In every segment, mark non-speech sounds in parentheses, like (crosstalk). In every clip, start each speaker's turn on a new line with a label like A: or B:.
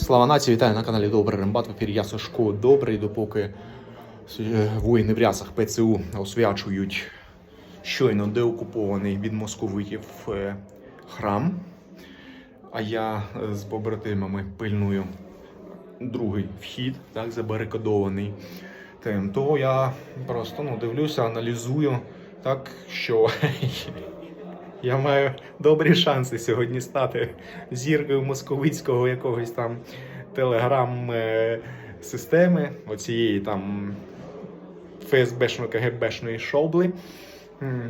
A: Слава нації, вітаю на каналі Добрий Рембат. В ефірі я Сашко Добрий, допоки е, воїни в рясах ПЦУ освячують щойно деокупований від московитів е, храм. А я е, з побратимами пильную другий вхід, так, забарикадований. Тим того я просто ну, дивлюся, аналізую, так що (laughs) я маю добрі шанси сьогодні стати зіркою московицького якогось там телеграм-системи, оцієї там ФСБшної КГБшної шобли.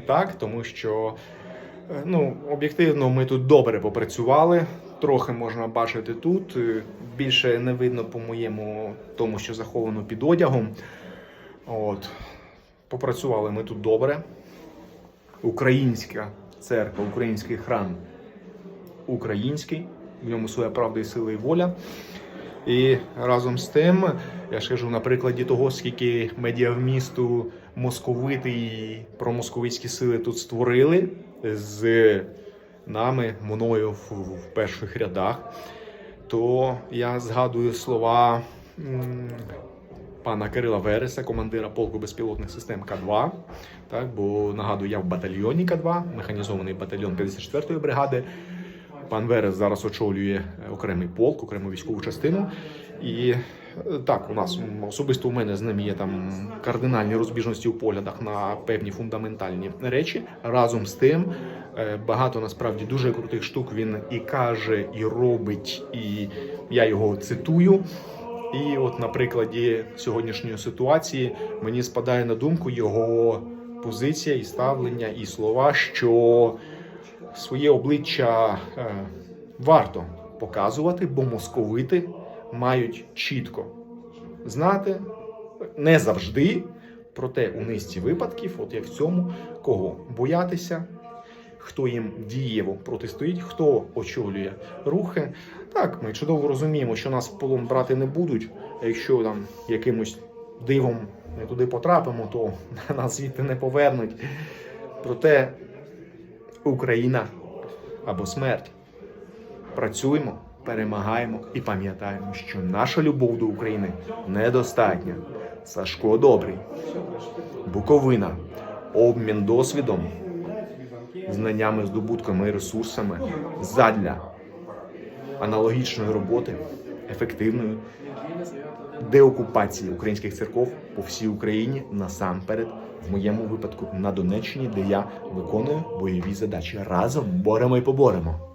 A: Так, тому що е, ну, об'єктивно ми тут добре попрацювали. Трохи можна бачити тут. е, Більше не видно по моєму тому, що заховано під одягом. От. Попрацювали ми тут добре. Українська церква, український храм український, в ньому своя правда і сила і воля. І разом з тим, я ж кажу на прикладі того, скільки медіавмісту московити і промосковицькі сили тут створили з нами, мною в, в перших рядах, то я згадую слова пана Кирила Вереса, командира полку безпілотних систем К-2. Так, бо нагадую, я в батальйоні К-2, механізований батальйон 54-ї бригади. Пан Верес зараз очолює окремий полк, окрему військову частину. І е, так, у нас особисто у мене з ним є там кардинальні розбіжності у поглядах на певні фундаментальні речі. Разом з тим, е, багато насправді дуже крутих штук він і каже, і робить, і я його цитую. І от на прикладі сьогоднішньої ситуації мені спадає на думку його позиція і ставлення, і слова, що своє обличчя е, варто показувати, бо московити мають чітко знати не завжди, проте у низці випадків, от як в цьому, кого боятися, хто їм дієво протистоїть, хто очолює рухи. Так, ми чудово розуміємо, що нас в полон брати не будуть. Якщо там якимось дивом ми туди потрапимо, то (laughs) нас звідти не повернуть. Проте Україна або смерть. Працюємо, перемагаємо і пам'ятаємо, що наша любов до України недостатня. Сашко добрий. Буковина. Обмін досвідом, знаннями, здобутками і ресурсами задля аналогічної роботи, ефективної деокупації українських церков по всій Україні насамперед, в моєму випадку на Донеччині, де я виконую бойові задачі. Разом боремо і поборемо.